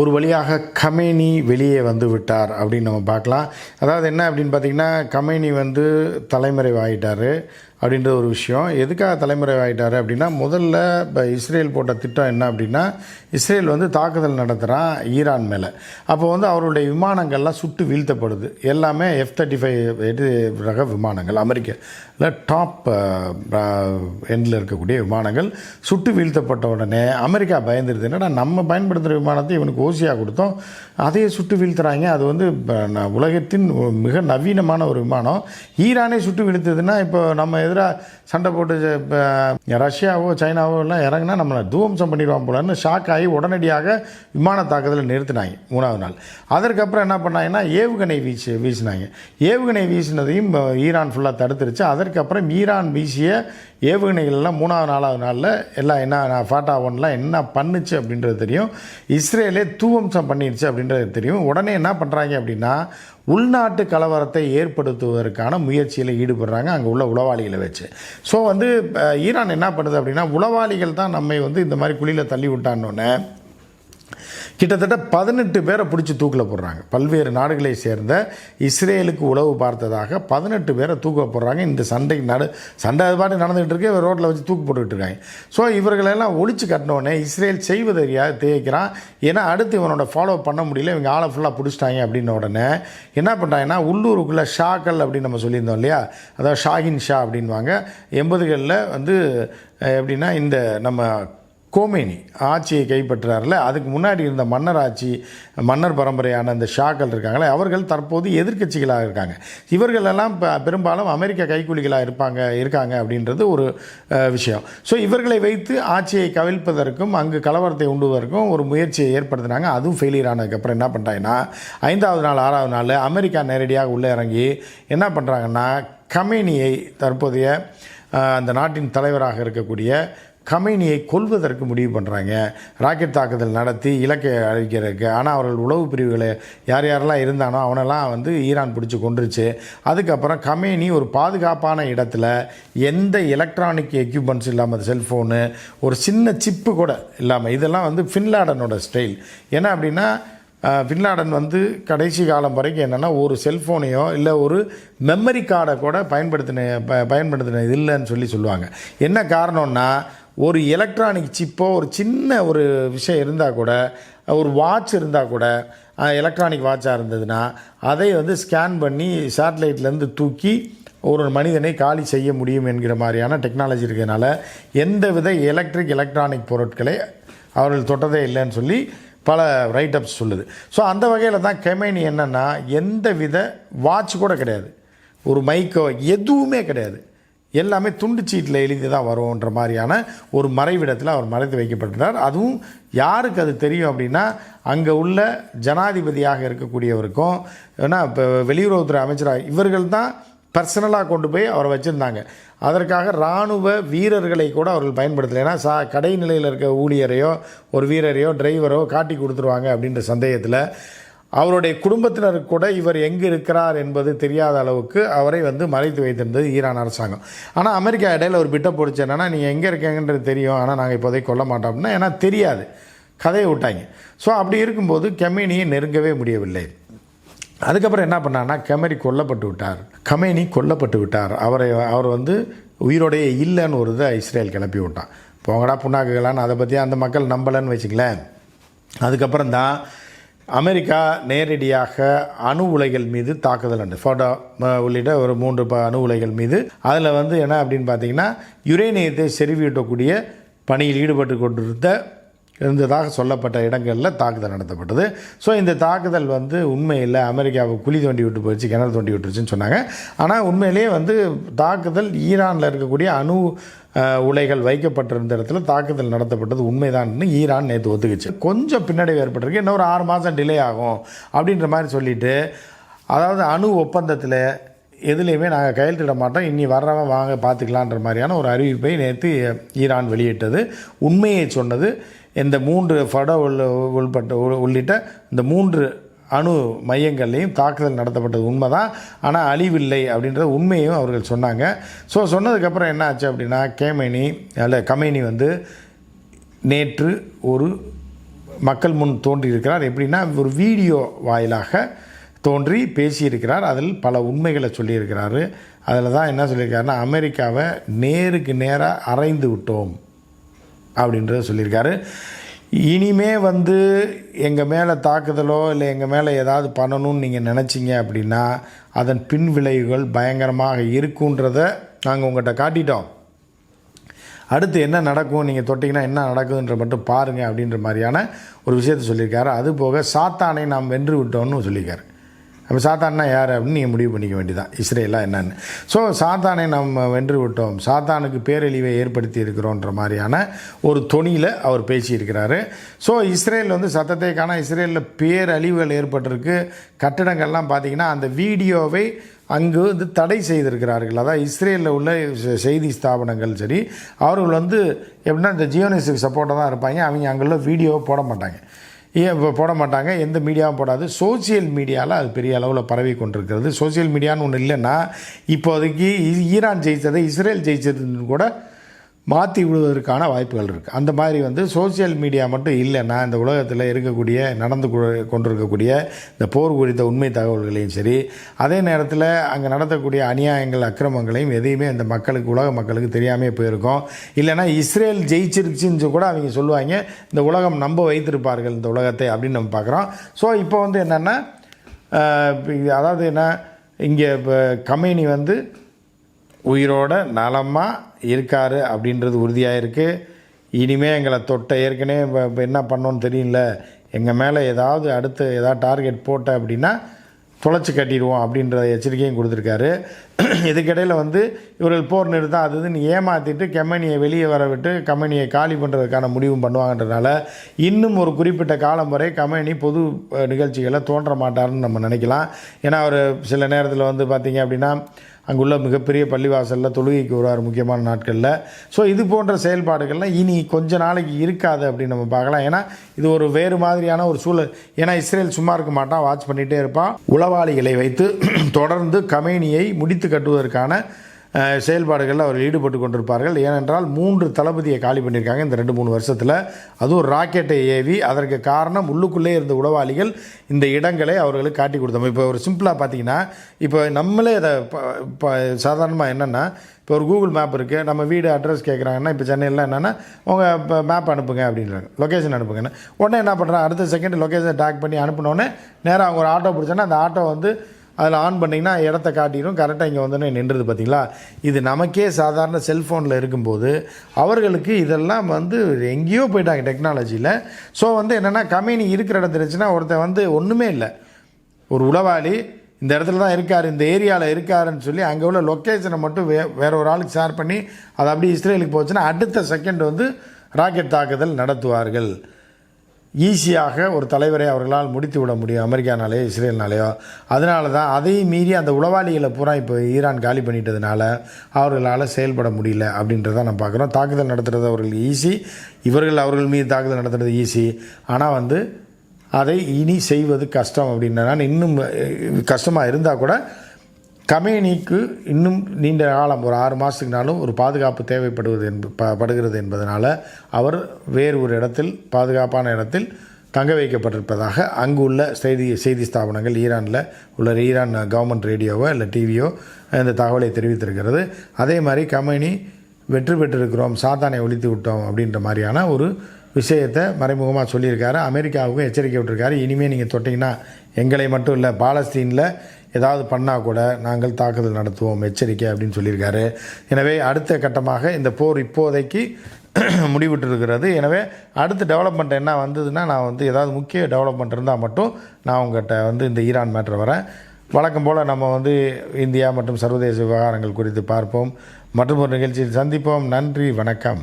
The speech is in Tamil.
ஒரு வழியாக கமேனி வெளியே வந்து விட்டார் அப்படின்னு நம்ம பார்க்கலாம். அதாவது என்ன அப்படின்னு பார்த்தீங்கன்னா கமேனி வந்து தலைமறைவாயிட்டார். அப்படின்ற ஒரு விஷயம். எதுக்காக தலைமுறை ஆகிட்டார் அப்படின்னா முதல்ல இப்போ இஸ்ரேல் போட்ட திட்டம் என்ன அப்படின்னா இஸ்ரேல் வந்து தாக்குதல் நடத்துகிறான் ஈரான் மேலே. அப்போ வந்து அவருடைய விமானங்கள்லாம் சுட்டு வீழ்த்தப்படுது. எல்லாமே எஃப் தேர்ட்டி ஃபைவ் ரக விமானங்கள் அமெரிக்காவில் டாப் எண்டில் இருக்கக்கூடிய விமானங்கள் சுட்டு வீழ்த்தப்பட்ட உடனே அமெரிக்கா பயந்துருது. என்னடா நம்ம பயன்படுத்துகிற விமானத்தை இவனுக்கு ஓசியாக கொடுத்தோம். அதையே சுட்டு வீழ்த்துறாங்க. அது வந்து உலகத்தின் மிக நவீனமான ஒரு விமானம். ஈரானே சுட்டு வீழ்த்துதுன்னா இப்போ நம்ம எதிராக சண்டை போட்டு இப்போ ரஷ்யாவோ சைனாவோ எல்லாம் இறங்குனா நம்மளை தூவம்சம் பண்ணிடுவான் போலன்னு ஷாக் ஆகி உடனடியாக விமான தாக்குதலை நிறுத்தினாங்க மூணாவது நாள். அதற்கப்புறம் என்ன பண்ணாங்கன்னா ஏவுகணை வீச்சு வீசினாங்க. ஏவுகணை வீசினதையும் ஈரான் ஃபுல்லாக தடுத்துருச்சு. அதற்கப்புறம் ஈரான் வீசிய ஏவுகணைகள் எல்லாம் மூணாவது நாலாவது நாளில் எல்லாம் என்ன ஃபாட்டா ஒன்லாம் என்ன பண்ணுச்சு அப்படின்றது தெரியும். இஸ்ரேலே தூவம்சம் பண்ணிடுச்சு அப்படின்றது தெரியும். உடனே என்ன பண்ணுறாங்க அப்படின்னா உள்நாட்டு கலவரத்தை ஏற்படுத்துவதற்கான முயற்சியில் ஈடுபடுறாங்க அங்கே உள்ள உளவாளிகளை வச்சு. ஸோ வந்து ஈரான் என்ன பண்ணுது அப்படின்னா உளவாளிகள் தான் நம்மை வந்து இந்த மாதிரி குழியில் தள்ளி விட்டான்னொன்னே கிட்டத்தட்ட பதினெட்டு பேரை பிடிச்சி தூக்கில் போடுறாங்க. பல்வேறு நாடுகளை சேர்ந்த இஸ்ரேலுக்கு உளவு பார்த்ததாக பதினெட்டு பேரை தூக்க போடுறாங்க. இந்த சண்டை நடு சண்டை அது பாட்டு நடந்துகிட்டு இருக்கு. ரோட்டில் வச்சு தூக்கு போட்டுக்கிட்டு இருக்காங்க. ஸோ இவர்களெல்லாம் ஒழிச்சு கட்டினோடனே இஸ்ரேல் செய்வதறியா தேய்க்கிறான். ஏன்னா அடுத்து இவனோட ஃபாலோ பண்ண முடியல. இவங்க ஆளை ஃபுல்லாக பிடிச்சிட்டாங்க அப்படின்ன உடனே என்ன பண்ணுறாங்கன்னா உள்ளூருக்குள்ளே ஷாக்கள் அப்படின்னு நம்ம சொல்லியிருந்தோம் இல்லையா? அதாவது ஷாகின் ஷா அப்படின்வாங்க எண்பதுகளில் வந்து எப்படின்னா இந்த நம்ம கோமேனி ஆட்சியை கைப்பற்றுறாருல. அதுக்கு முன்னாடி இருந்த மன்னர் ஆட்சி மன்னர் பரம்பரையான இந்த ஷாக்கள் இருக்காங்களே அவர்கள் தற்போது எதிர்க்கட்சிகளாக இருக்காங்க. இவர்கள் எல்லாம் பெரும்பாலும் அமெரிக்க கைக்கூலிகளாக இருப்பாங்க இருக்காங்க அப்படின்றது ஒரு விஷயம். ஸோ இவர்களை வைத்து ஆட்சியை கவிழ்ப்பதற்கும் அங்கு கலவரத்தை உண்டுவதற்கும் ஒரு முயற்சியை ஏற்படுத்தினாங்க. அதுவும் ஃபெயிலியர் ஆனதுக்கப்புறம் என்ன பண்ணுறாங்கன்னா ஐந்தாவது நாள் ஆறாவது நாள் அமெரிக்கா நேரடியாக உள்ளே இறங்கி என்ன பண்ணுறாங்கன்னா கமேனியை தற்போதைய அந்த நாட்டின் தலைவராக இருக்கக்கூடிய கமேனியை கொல்வதற்கு முடிவு பண்ணுறாங்க ராக்கெட் தாக்குதல் நடத்தி இலக்கை அழிக்கிறதுக்கு. ஆனால் அவர்கள் உளவு பிரிவுகளை யார் யாரெல்லாம் இருந்தானோ அவனெல்லாம் வந்து ஈரான் பிடிச்சி கொண்டுருச்சு அதுக்கப்புறம் கமேனி ஒரு பாதுகாப்பான இடத்துல எந்த எலக்ட்ரானிக் எக்யூப்மெண்ட்ஸ் இல்லாமல் செல்ஃபோனு ஒரு சின்ன சிப்பு கூட இல்லாமல் இதெல்லாம் வந்து ஃபின்லாடனோட ஸ்டைல் ஏன்னா அப்படின்னா பின்லாடன் வந்து கடைசி காலம் வரைக்கும் என்னென்னா ஒரு செல்ஃபோனையோ இல்லை ஒரு மெமரி கார்டை கூட பயன்படுத்தின ப பயன்படுத்தினது இல்லைன்னு சொல்லி சொல்லுவாங்க. என்ன காரணம்னா ஒரு எலக்ட்ரானிக் சிப்போ ஒரு சின்ன ஒரு விஷயம் இருந்தால் கூட ஒரு வாட்ச் இருந்தால் கூட எலக்ட்ரானிக் வாட்சாக இருந்ததுன்னா அதை வந்து ஸ்கேன் பண்ணி சேட்டலைட்லேருந்து தூக்கி ஒரு மனிதனை காலி செய்ய முடியும் என்கிற மாதிரியான டெக்னாலஜி இருக்கிறதுனால எந்தவித எலக்ட்ரிக் எலக்ட்ரானிக் பொருட்களை அவர்கள் தொட்டதே இல்லைன்னு சொல்லி பல ரைட்டப்ஸ் சொல்லுது. ஸோ அந்த வகையில் தான் கெமைனி என்னென்னா எந்த வித வாட்ச் கூட கிடையாது. ஒரு மைக்கோ எதுவுமே கிடையாது. எல்லாமே துண்டு சீட்டில் எழுதி தான் வரும்ன்ற மாதிரியான ஒரு மறைவிடத்தில் அவர் மறைத்து வைக்கப்பட்டிருந்தார் அதுவும் யாருக்கு அது தெரியும் அப்படின்னா அங்கே உள்ள ஜனாதிபதியாக இருக்கக்கூடியவருக்கும் ஏன்னா இப்போ வெளியுறவுத்துறை அமைச்சராக இவர்கள் தான் பர்சனலாக கொண்டு போய் அவரை வச்சுருந்தாங்க. அதற்காக இராணுவ வீரர்களை கூட அவர்கள் பயன்படுத்தலை. ஏன்னா சா கடை நிலையில் இருக்க ஊழியரையோ ஒரு வீரரையோ டிரைவரோ காட்டி கொடுத்துருவாங்க அப்படின்ற சந்தேகத்தில் அவருடைய குடும்பத்தினருக்கு கூட இவர் எங்கே இருக்கிறார் என்பது தெரியாத அளவுக்கு அவரை வந்து மறைத்து வைத்திருந்தது ஈரான் அரசாங்கம். ஆனால் அமெரிக்கா இடையில் ஒரு பிட்ட போடுச்சு. என்னன்னா நீங்கள் எங்கே இருக்கீங்கன்றது தெரியும். ஆனால் நாங்கள் இப்போதைக்கு கொல்ல மாட்டோம். அப்படின்னா ஏன்னா தெரியாது. கதையை விட்டாங்க. ஸோ அப்படி இருக்கும்போது கெமினியை நெருங்கவே முடியவில்லை. அதுக்கப்புறம் என்ன பண்ணான்னா கமெரி கொல்லப்பட்டு விட்டார். கமேனி கொல்லப்பட்டு விட்டார். அவரை அவர் வந்து உயிரோடையே இல்லைன்னு ஒரு இதை இஸ்ரேல் கிளப்பி விட்டான். போங்கடா புண்ணாக்குகளான்னு அதை பற்றி அந்த மக்கள் நம்பலைன்னு வச்சுங்களேன் அதுக்கப்புறம் தான் அமெரிக்கா நேரடியாக அணு உலைகள் மீது தாக்குதல் உண்டு. ஃபோட்டோ உள்ளிட்ட ஒரு மூன்று ப அணு உலைகள் மீது. அதில் வந்து என்ன அப்படின்னு பார்த்தீங்கன்னா யுரேனியத்தை செறிவூட்டக்கூடிய பணியில் ஈடுபட்டு கொண்டிருந்த இருந்ததாக சொல்லப்பட்ட இடங்களில் தாக்குதல் நடத்தப்பட்டது. ஸோ இந்த தாக்குதல் வந்து உண்மையில் அமெரிக்காவை குழி தோண்டி விட்டு போயிடுச்சு கிணறு தோண்டி விட்டுருச்சுன்னு சொன்னாங்க. ஆனால் உண்மையிலேயே வந்து தாக்குதல் ஈரானில் இருக்கக்கூடிய அணு உலைகள் வைக்கப்பட்டிருந்த இடத்துல தாக்குதல் நடத்தப்பட்டது உண்மைதான்னு ஈரான் நேற்று ஒத்துக்குச்சு. கொஞ்சம் பின்னடைவு ஏற்பட்டிருக்கு இன்னும் ஒரு ஆறு மாதம் டிலே ஆகும் அப்படின்ற மாதிரி சொல்லிட்டு அதாவது அணு ஒப்பந்தத்தில் எதுலேயுமே நாங்கள் கையெழுத்திட மாட்டோம் இனி வர்றவன் வாங்க பார்த்துக்கலான்ற மாதிரியான ஒரு அறிவிப்பை நேற்று ஈரான் வெளியிட்டது. உண்மையை சொன்னது இந்த மூன்று பட உள் உள்பட்ட உள்ளிட்ட இந்த மூன்று அணு மையங்கள்லையும் தாக்குதல் நடத்தப்பட்டது உண்மை தான் ஆனால் அழிவில்லை அப்படின்ற உண்மையும் அவர்கள் சொன்னாங்க. ஸோ சொன்னதுக்கப்புறம் என்ன ஆச்சு அப்படின்னா கேமேனி அல்ல கமேனி வந்து நேற்று ஒரு மக்கள் முன் தோன்றியிருக்கிறார். எப்படின்னா ஒரு வீடியோ வாயிலாக தோன்றி பேசியிருக்கிறார். அதில் பல உண்மைகளை சொல்லியிருக்கிறாரு. அதில் தான் என்ன சொல்லியிருக்காருன்னா அமெரிக்காவை நேருக்கு நேராக அரைந்து விட்டோம். அப்படின்றத சொல்லியிருக்காரு. இனிமே வந்து எங்கள் மேலே தாக்குதலோ இல்லை எங்கள் மேலே ஏதாவது பண்ணணும்னு நீங்கள் நினச்சிங்க அப்படின்னா அதன் பின் விளைவுகள் பயங்கரமாக இருக்குன்றத நாங்கள் உங்கள்கிட்ட காட்டிட்டோம். அடுத்து என்ன நடக்கும்? நீங்கள் தொட்டிங்கன்னா என்ன நடக்குதுன்ற மட்டும் பாருங்கள் அப்படின்ற மாதிரியான ஒரு விஷயத்த சொல்லியிருக்காரு. அது போக சாத்தானை நாம் வென்று விட்டோம்னு சொல்லியிருக்காரு. அப்போ சாத்தான்னா யார் அப்படின்னு நீங்கள் முடிவு பண்ணிக்க வேண்டியதான் இஸ்ரேலா என்னன்னு. ஸோ சாத்தானை நம்ம வென்று விட்டோம். சாத்தானுக்கு பேரழிவை ஏற்படுத்தி இருக்கிறோன்ற மாதிரியான ஒரு தொனியில் அவர் பேசியிருக்கிறாரு. ஸோ இஸ்ரேல் வந்து சத்தத்தை காண இஸ்ரேலில் பேரழிவுகள் ஏற்பட்டிருக்கு. கட்டிடங்கள்லாம் பார்த்தீங்கன்னா அந்த வீடியோவை அங்கு வந்து தடை செய்திருக்கிறார்கள். அதாவது இஸ்ரேலில் உள்ள செய்தி ஸ்தாபனங்கள் சரி. அவர்கள் வந்து எப்படின்னா இந்த ஜியோனிஸுக்கு சப்போர்ட்டாக தான் இருப்பாங்க. அவங்க அங்குள்ள வீடியோவை போட மாட்டாங்க. ஏன் இப்போ போட மாட்டாங்க? எந்த மீடியாவும் போடாது. சோசியல் மீடியாவில் அது பெரிய அளவில் பரவி கொண்டிருக்கிறது. சோசியல் மீடியான்னு ஒன்று இல்லைன்னா இப்போதைக்கு ஈரான் ஜெயித்ததை இஸ்ரேல் ஜெயிச்சதுன்னு கூட மாற்றி விடுவதற்கான வாய்ப்புகள் இருக்குது அந்த மாதிரி வந்து சோசியல் மீடியா மட்டும் இல்லைன்னா இந்த உலகத்தில் இருக்கக்கூடிய நடந்து கொண்டிருக்கக்கூடிய இந்த போர் குறித்த உண்மை தகவல்களையும் சரி அதே நேரத்தில் அங்கே நடத்தக்கூடிய அநியாயங்கள் அக்கிரமங்களையும் எதையுமே இந்த மக்களுக்கு உலக மக்களுக்கு தெரியாமே போயிருக்கும். இல்லைன்னா இஸ்ரேல் ஜெயிச்சிருச்சுன்னு கூட அவங்க சொல்லுவாங்க இந்த உலகம் நம்ப வைத்திருப்பார்கள் இந்த உலகத்தை அப்படின்னு நம்ம பார்க்குறோம். ஸோ இப்போ வந்து என்னென்னா அதாவது என்ன இங்கே இப்போ கம்பெனி வந்து உயிரோட நலமாக இருக்கார் அப்படின்றது உறுதியாக இருக்குது இனிமேல் எங்களை தொட்ட ஏற்கனவே இப்போ இப்போ என்ன பண்ணோன்னு தெரியல. எங்கள் மேலே ஏதாவது அடுத்து ஏதாவது டார்கெட் போட்ட அப்படின்னா தொலைச்சி கட்டிடுவோம் அப்படின்ற எச்சரிக்கையும் கொடுத்துருக்காரு. இதுக்கிடையில் வந்து இவர்கள் போர் நிறுத்தம் அது இதுன்னு ஏமாற்றிட்டு கம்பெனியை வெளியே வர விட்டு கம்பெனியை காலி பண்ணுறதுக்கான முடிவும் பண்ணுவாங்கன்றதுனால இன்னும் ஒரு குறிப்பிட்ட காலம் வரை கம்பெனி பொது நிகழ்ச்சிகளை தோன்ற மாட்டாருன்னு நம்ம நினைக்கலாம். ஏன்னா அவர் சில நேரத்தில் வந்து பார்த்திங்க அப்படின்னா அங்குள்ள மிகப்பெரிய பள்ளிவாசலில் தொழுகைக்கு வருவார் முக்கியமான நாட்களில். ஸோ இது போன்ற செயல்பாடுகள்லாம் இனி கொஞ்ச நாளைக்கு இருக்காது அப்படின்னு நம்ம பார்க்கலாம். ஏன்னா இது ஒரு வேறு மாதிரியான ஒரு சூழல். ஏன்னா இஸ்ரேல் சும்மா இருக்க மாட்டான் வாட்ச் பண்ணிகிட்டே இருப்பான். உளவாளிகளை வைத்து தொடர்ந்து கமேனியை முடித்து கட்டுவதற்கான செயல்பாடுகளில் அவர் ஈடுபட்டு கொண்டிருப்பார்கள். ஏனென்றால் மூன்று தளபதியை காலி பண்ணியிருக்காங்க இந்த ரெண்டு மூணு வருஷத்தில். அதுவும் ராக்கெட்டை ஏவி அதற்கு காரணம் உள்ளுக்குள்ளே இருந்த உளவாளிகள் இந்த இடங்களை அவர்களுக்கு காட்டி கொடுத்தோம். இப்போ ஒரு சிம்பிளாக பார்த்தீங்கன்னா இப்போ நம்மளே அதை இப்போ சாதாரணமாக என்னென்னா இப்போ ஒரு கூகுள் மேப் இருக்குது நம்ம வீடு அட்ரஸ் கேட்குறாங்கன்னா இப்போ சென்னையில் என்னென்னா உங்கள் இப்போ மேப் அனுப்புங்க அப்படின்றாங்க. லொக்கேஷன் அனுப்புங்கன்னு. உடனே என்ன பண்ணுறாங்க அடுத்த செகண்ட் லொக்கேஷன் டேக் பண்ணி அனுப்பினோடனே நேராக அவங்க ஒரு ஆட்டோ பிடிச்சோன்னா அந்த ஆட்டோ வந்து அதில் ஆன் பண்ணிங்கன்னா இடத்த காட்டிடும். கரெக்டாக இங்கே வந்தோடனே நின்றுது பார்த்தீங்களா இது நமக்கே சாதாரண செல்ஃபோனில் இருக்கும்போது அவர்களுக்கு இதெல்லாம் வந்து எங்கேயோ போயிட்டாங்க டெக்னாலஜியில் ஸோ வந்து என்னென்னா கம்பெனி இருக்கிற இடத்துல இருந்துச்சுன்னா ஒருத்தன் வந்து ஒன்றுமே இல்லை. ஒரு உளவாளி இந்த இடத்துல தான் இருக்கார் இந்த ஏரியாவில் இருக்காருன்னு சொல்லி அங்கே உள்ள லொக்கேஷனை மட்டும் வே வேற ஒரு ஆளுக்கு ஷேர் பண்ணி அது அப்படியே இஸ்ரேலுக்கு போச்சுன்னா அடுத்த செகண்ட் வந்து ராக்கெட் தாக்குதல் நடத்துவார்கள். ஈஸியாக ஒரு தலைவரை அவர்களால் முடித்து விட முடியும் அமெரிக்கானாலேயோ இஸ்ரேல்னாலேயோ. அதனால தான் அதையும் மீறி அந்த உளவாளிகளை பூரா இப்போ ஈரான் காலி பண்ணிட்டதுனால அவர்களால் செயல்பட முடியல அப்படின்றத நம்ம பார்க்குறோம். தாக்குதல் நடத்துகிறது அவர்களுக்கு ஈஸி. இவர்கள் அவர்கள் மீது தாக்குதல் நடத்துகிறது ஈஸி. ஆனால் வந்து அதை இனி செய்வது கஷ்டம் அப்படின்னா இன்னும் கஷ்டமாக இருந்தால் கூட கமேனிக்கு இன்னும் நீண்ட காலம் ஒரு ஆறு மாதத்துக்குனாலும் ஒரு பாதுகாப்பு தேவைப்படுவது என்ப ப படுகிறது என்பதனால் அவர் வேறு ஒரு இடத்தில் பாதுகாப்பான இடத்தில் தங்க வைக்கப்பட்டிருப்பதாக அங்கு உள்ள செய்தி செய்தி ஸ்தாபனங்கள் ஈரானில் உள்ள ஈரான் கவர்மெண்ட் ரேடியோவோ இல்லை டிவியோ இந்த தகவலை தெரிவித்திருக்கிறது. அதே மாதிரி கமேனி வெற்றி பெற்றிருக்கிறோம் சாத்தானை ஒழித்து விட்டோம் அப்படின்ற மாதிரியான ஒரு விஷயத்தை மறைமுகமாக சொல்லியிருக்காரு. அமெரிக்காவுக்கும் எச்சரிக்கை விட்டுருக்காரு. இனிமேல் நீங்கள் தொட்டிங்கன்னா எங்களை மட்டும் இல்லை பாலஸ்தீனில் ஏதாவது பண்ணால் கூட நாங்கள் தாக்குதல் நடத்துவோம் எச்சரிக்கை அப்படின்னு சொல்லியிருக்காரு. எனவே அடுத்த கட்டமாக இந்த போர் இப்போதைக்கு முடிவிட்டிருக்கிறது. எனவே அடுத்த டெவலப்மெண்ட் என்ன வந்ததுன்னா நான் வந்து ஏதாவது முக்கிய டெவலப்மெண்ட் இருந்தால் மட்டும் நான் உங்கள்கிட்ட வந்து இந்த ஈரான் மேட்ரு வரேன். வழக்கம் போல் நம்ம வந்து இந்தியா மற்றும் சர்வதேச விவகாரங்கள் குறித்து பார்ப்போம். மற்றும் ஒரு நிகழ்ச்சியில் சந்திப்போம். நன்றி வணக்கம்.